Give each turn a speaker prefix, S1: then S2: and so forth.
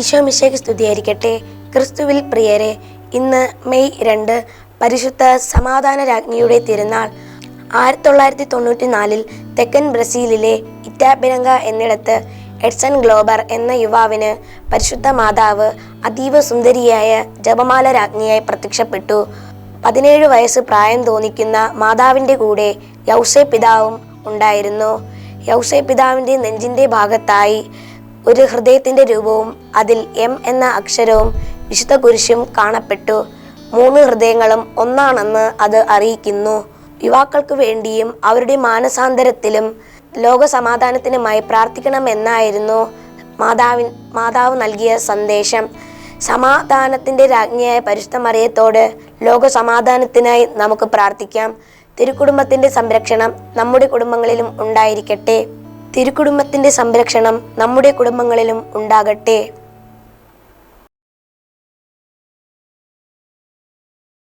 S1: ഈശോ മിശയ്ക്ക് സ്തുതിയായിരിക്കട്ടെ ക്രിസ്തുവിൽ പ്രിയരെ ഇന്ന് മെയ് രണ്ട് പരിശുദ്ധ സമാധാന രാജ്ഞിയുടെ തിരുനാൾ. ആയിരത്തി തൊള്ളായിരത്തി തൊണ്ണൂറ്റി നാലിൽ തെക്കൻ ബ്രസീലിലെ ഇറ്റാബിരങ്ക എന്നിടത്ത് എഡ്സൺ ഗ്ലോബർ എന്ന യുവാവിന് പരിശുദ്ധ മാതാവ് അതീവ സുന്ദരിയായ ജപമാല രാജ്ഞിയായി പ്രത്യക്ഷപ്പെട്ടു. പതിനേഴ് വയസ്സ് പ്രായം തോന്നിക്കുന്ന മാതാവിന്റെ കൂടെ യൗസെ പിതാവും ഉണ്ടായിരുന്നു. യൗസെ പിതാവിന്റെ നെഞ്ചിന്റെ ഭാഗത്തായി ഒരു ഹൃദയത്തിന്റെ രൂപവും അതിൽ എം എന്ന അക്ഷരവും വിശുദ്ധ കുരിശും കാണപ്പെട്ടു. മൂന്ന് ഹൃദയങ്ങളും ഒന്നാണെന്ന് അത് അറിയിക്കുന്നു. യുവാക്കൾക്ക് വേണ്ടിയും അവരുടെ മാനസാന്തരത്തിലും ലോകസമാധാനത്തിനുമായി പ്രാർത്ഥിക്കണമെന്നായിരുന്നു മാതാവിൻ മാതാവ് നൽകിയ സന്ദേശം. സമാധാനത്തിന്റെ രാജ്ഞിയായ പരിശുദ്ധ മറിയത്തോട് ലോക സമാധാനത്തിനായി നമുക്ക് പ്രാർത്ഥിക്കാം. തിരുക്കുടുംബത്തിന്റെ സംരക്ഷണം നമ്മുടെ കുടുംബങ്ങളിലും ഉണ്ടായിരിക്കട്ടെ. തിരുക്കുടുംബത്തിന്റെ സംരക്ഷണം നമ്മുടെ കുടുംബങ്ങളിലും ഉണ്ടാകട്ടെ.